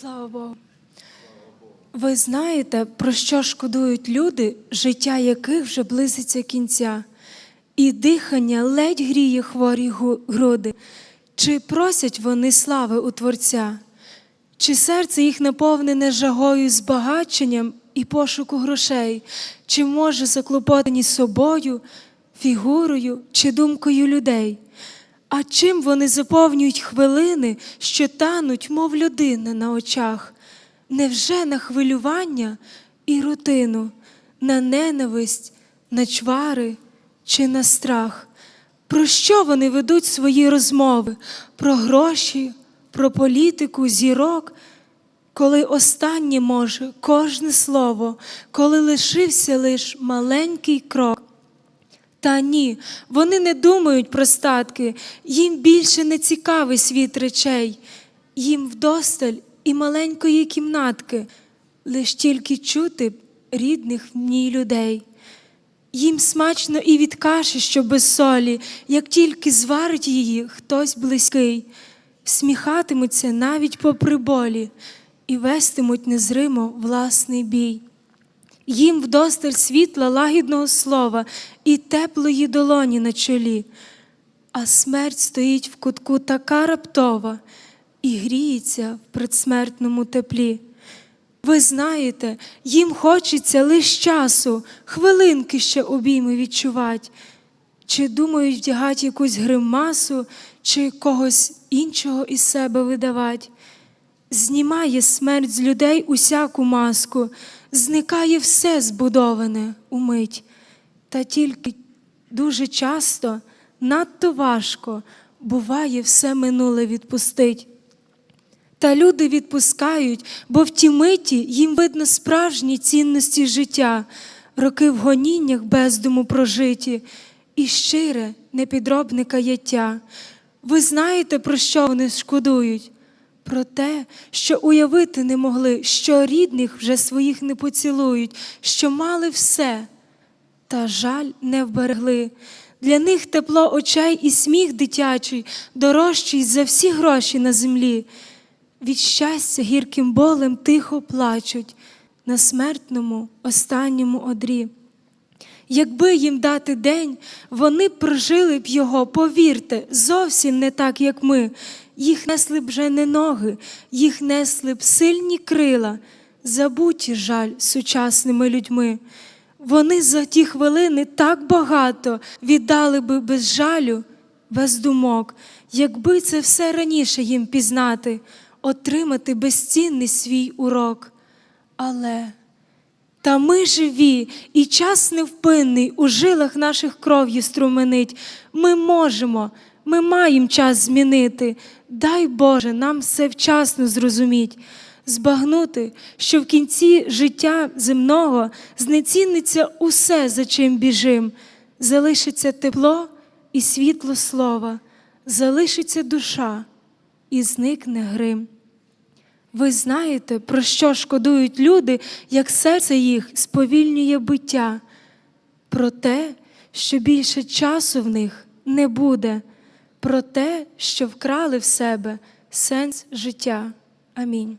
Слава Богу. Ви знаєте, про що шкодують люди, життя яких вже близиться кінця, і дихання ледь гріє хворі груди. Чи просять вони слави у Творця? Чи серце їх наповнене жагою збагаченням і пошуку грошей? Чи може заклопотані собою, фігурою чи думкою людей? А чим вони заповнюють хвилини, що тануть, мов людина на очах? Невже на хвилювання і рутину, на ненависть, на чвари чи на страх? Про що вони ведуть свої розмови? Про гроші, про політику, зірок? Коли останнє може кожне слово, коли лишився лиш маленький крок. Та ні, вони не думають про статки, їм більше не цікавий світ речей, їм вдосталь і маленької кімнатки, лиш тільки чути б рідних в ній людей. Їм смачно і від каші, що без солі, як тільки зварить її хтось близький, всміхатимуться навіть попри болі і вестимуть незримо власний бій. Їм вдосталь світла лагідного слова і теплої долоні на чолі, а смерть стоїть в кутку така раптова і гріється в предсмертному теплі. Ви знаєте, їм хочеться лиш часу, хвилинки ще обійми відчувати, чи думають вдягати якусь гримасу, чи когось іншого із себе видавати. Знімає смерть з людей усяку маску, зникає все збудоване умить. Та тільки дуже часто, надто важко, буває все минуле відпустить. Та люди відпускають, бо в ті миті їм видно справжні цінності життя, роки в гоніннях бездуму прожиті і щире, непідробне каяття. Ви знаєте, про що вони шкодують? Про те, що уявити не могли, що рідних вже своїх не поцілують, що мали все, та жаль не вберегли. Для них тепло очей і сміх дитячий, дорожчий за всі гроші на землі. Від щастя гірким болем тихо плачуть на смертному останньому одрі. Якби їм дати день, вони прожили б його, повірте, зовсім не так, як ми. Їх несли б вже не ноги, їх несли б сильні крила, забуті жаль сучасними людьми. Вони за ті хвилини так багато віддали би без жалю, без думок, якби це все раніше їм пізнати, отримати безцінний свій урок. Але та ми живі, і час невпинний у жилах наших кров'ю струменить. Ми можемо, ми маємо час змінити. Дай Боже, нам все вчасно зрозуміть, збагнути, що в кінці життя земного знеціниться усе, за чим біжим, залишиться тепло і світло слова, залишиться душа і зникне грим. Ви знаєте, про що шкодують люди, як серце їх сповільнює биття, про те, що більше часу в них не буде, про те, що вкрали в себе сенс життя. Амінь.